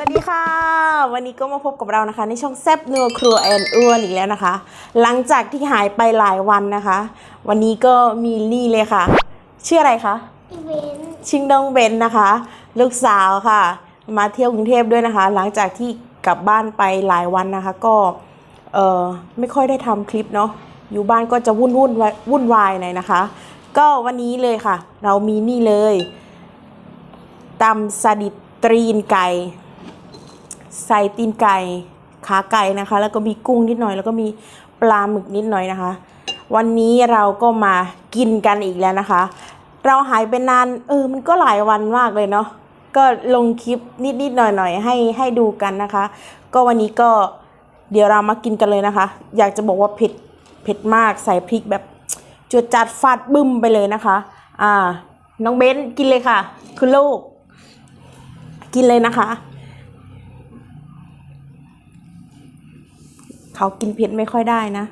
สวัสดีค่ะ วันนี้ก็มาพบกับเรานะคะ ในช่องแซบนัวครัวแอนอ้วนอีกแล้วนะคะ หลังจากที่หายไปหลายวันนะคะ วันนี้ก็มีนี่เลยค่ะ ชื่ออะไรคะอีเวนต์ชิงดองเบนนะคะ ลูกสาวค่ะ มาเที่ยวกรุงเทพด้วยนะคะ หลังจากที่กลับบ้านไปหลายวันนะคะ ก็เออไม่ค่อยได้ทำคลิปเนาะอยู่บ้านก็จะวุ่นวุ่นวายวุ่นวายหน่อยนะคะ ก็วันนี้เลยค่ะ เรามีนี่เลยตำสดิดตรีนไก่ ใส่ตีนไก่ขาไก่นะคะ แล้วก็มีกุ้งนิดหน่อย แล้วก็มีปลาหมึกนิดหน่อยนะคะ วันนี้เราก็มากินกันอีกแล้วนะคะ เราหายไปนานเออมันก็หลายวันมากเลยเนาะก็ลงคลิปนิดๆหน่อยๆให้ให้ดูกันนะคะ ก็วันนี้ก็เดี๋ยวเรามากินกันเลยนะคะ อยากจะบอกว่าเผ็ดเผ็ดมากใส่พริกแบบจวดจัดฟาดบึ้มไปเลยนะคะ อ่า น้องเบ้นกินเลยค่ะคือลูก กินเลยนะคะ เขากินเผ็ดไม่ค่อยได้นะ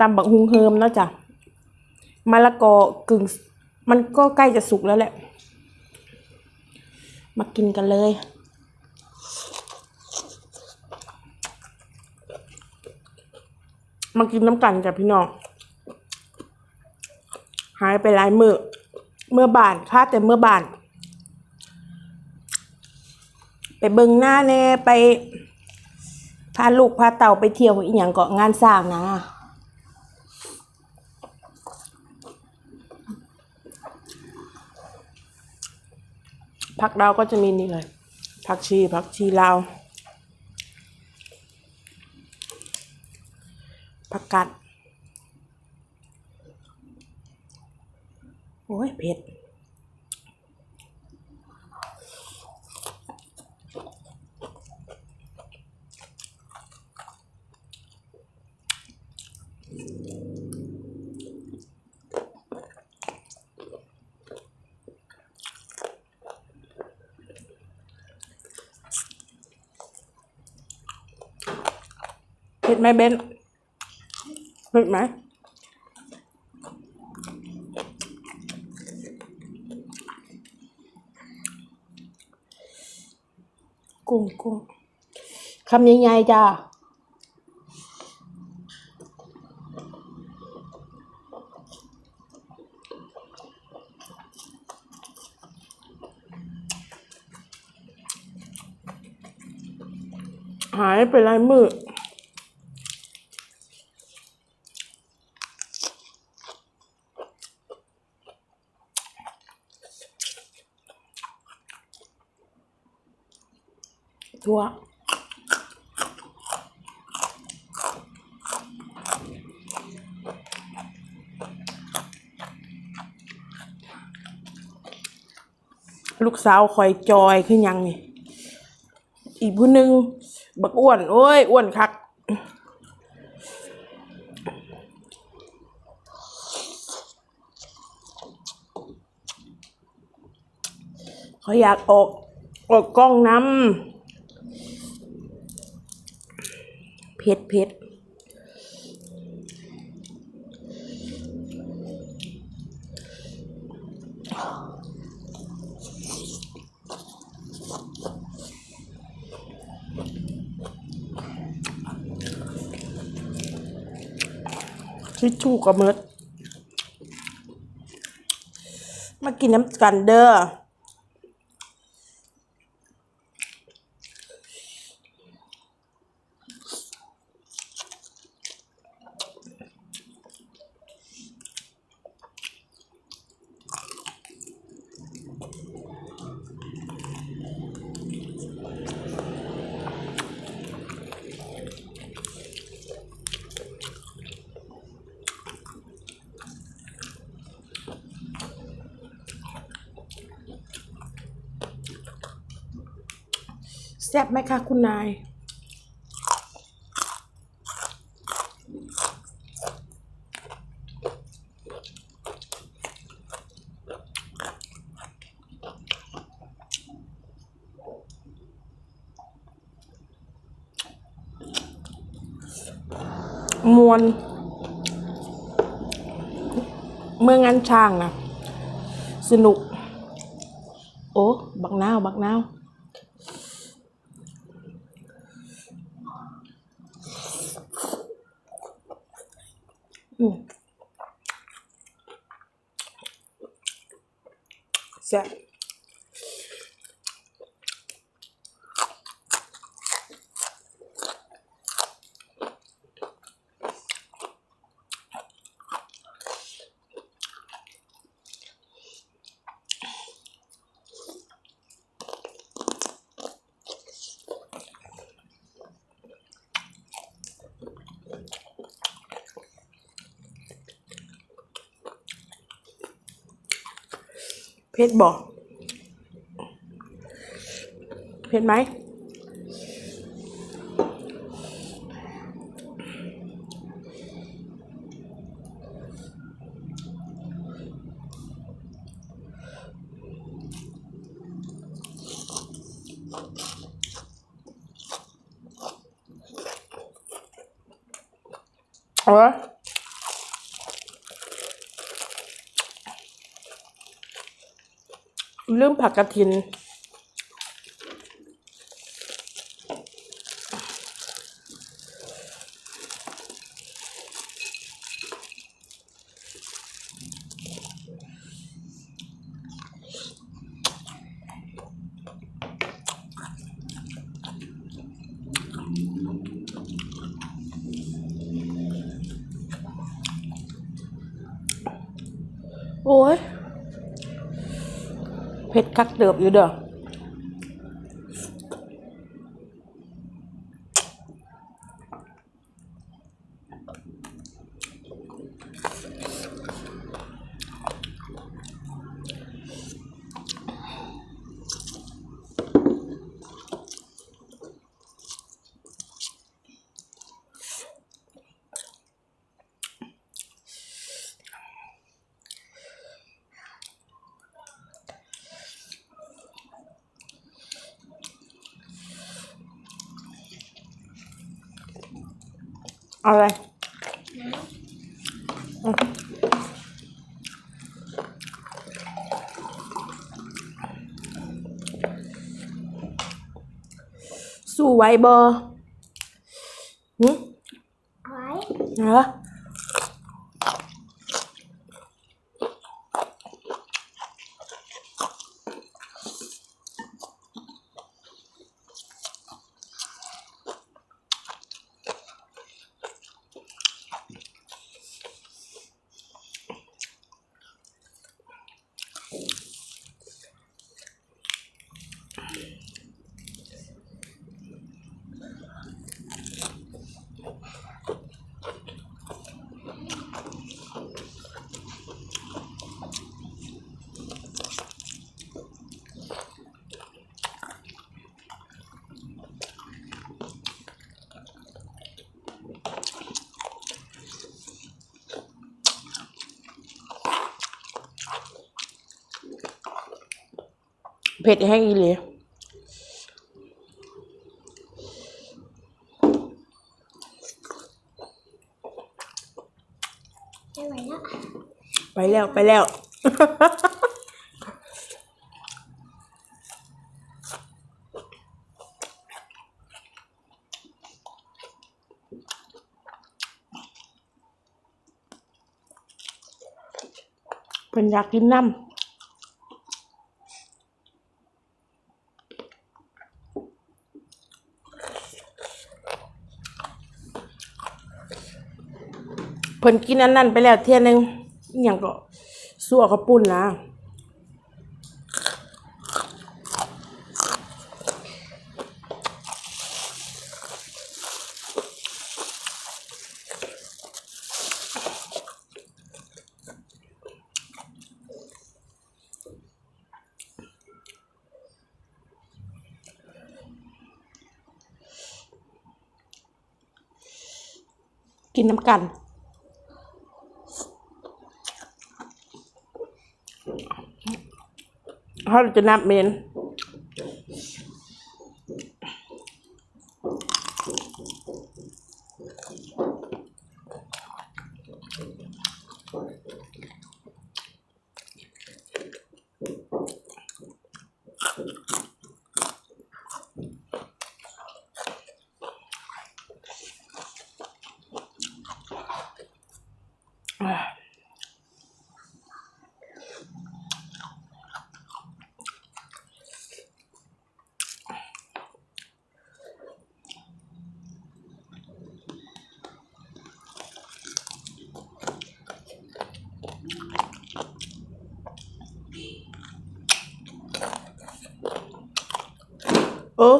ตำบักฮุงเฮิมแล้วจ้ะมะละกอกึ่ง มันก็ใกล้จะสุกแล้วแหละ มากินกันเลยมากินน้ำกันจ้ะพี่น้อง หายไปหลายมือเมื่อบานค่าแต่เมื่อบานไปเบิงหน้าแน่ไปพาลูกพาเต่าไปเที่ยวอีหยังเกาะงานสร้างนะผักเราวก็จะมีนี่เลยผักชีผักชีลาวผักกัด โอ้ยเผ็ดเผ็ดไหมเบนเผ็ดไหม งกุ้งคำใหญ่ๆจ้าหายไปหลายมือ ทั่วลูกสาวคอยจอยขึ้นยังนี่ อีกผู้หนึ่งบักอ้วน โอ้ย อ้วนคัก เขาอยากออก ออกกล้องน้ำ เผ็ดเผ็ดทิชชู่กับเมิดมากินน้ำกันเด้อ แซ่บไหมคะคุณนาย มวนเมื่องานช่างนะสนุก โอ้ บักนาว บักนาว แซ่บเผ็ดบอกเผ็ดไหม เอา ลืมผักกระถิน โอ้ย เผ็ดคักเติบอยู่เด้อ เอาอะไรอืมสู้ไหวบ่หึไว้เหรอเผ็ดแห้งอีหลีไม่ไหวแล้วไปแล้ว ไปแล้วเพิ่นอยากกินน้ำ เพิ่นกินอันนั้นไปแล้วเที่ยนึงอหย่างก็สั่วกระปุ่นนะกินน้ำกัน ផលចំណាប់មាន เออ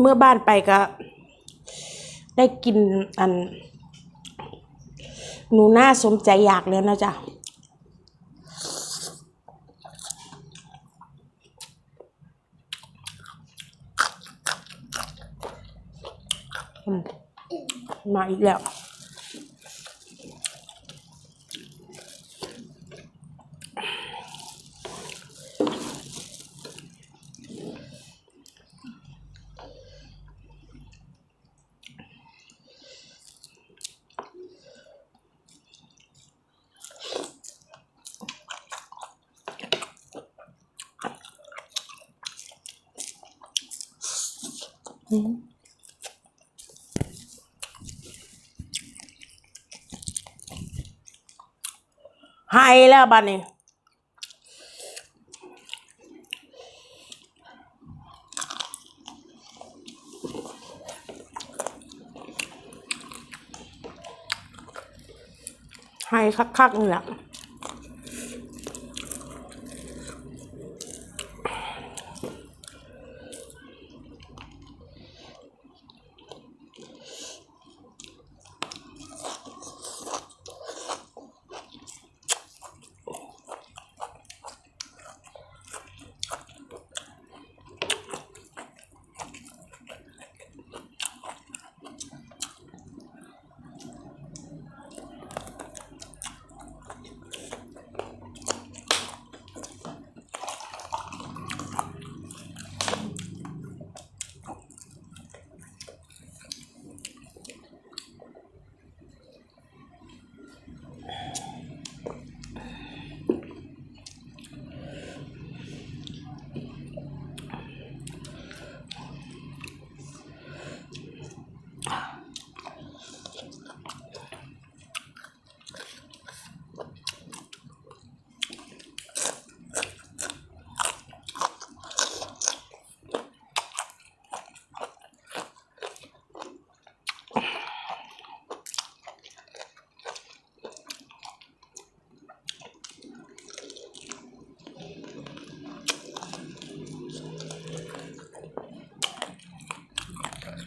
เมื่อบ้านไปก็ ได้กินอัน หนูหน่าสมใจอยากแล้วนะจ๊ะมาอีกแล้ว ให้แล้วบัดนี้ให้คักๆนี่แหละ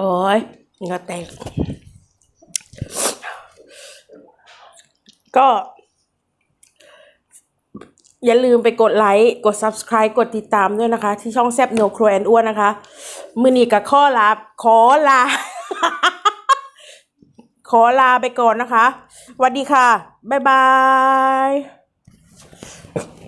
โอ้ยเหงาแตก ก็ อย่าลืมไปกดไลค์ กด subscribe กดติดตามด้วยนะคะ ที่ช่องแซบโนครัวแอนอ้วนนะคะ มือนีกับข้อลา ขอลา ขอลาไปก่อนนะคะสวัสดีค่ะ บ๊ายบาย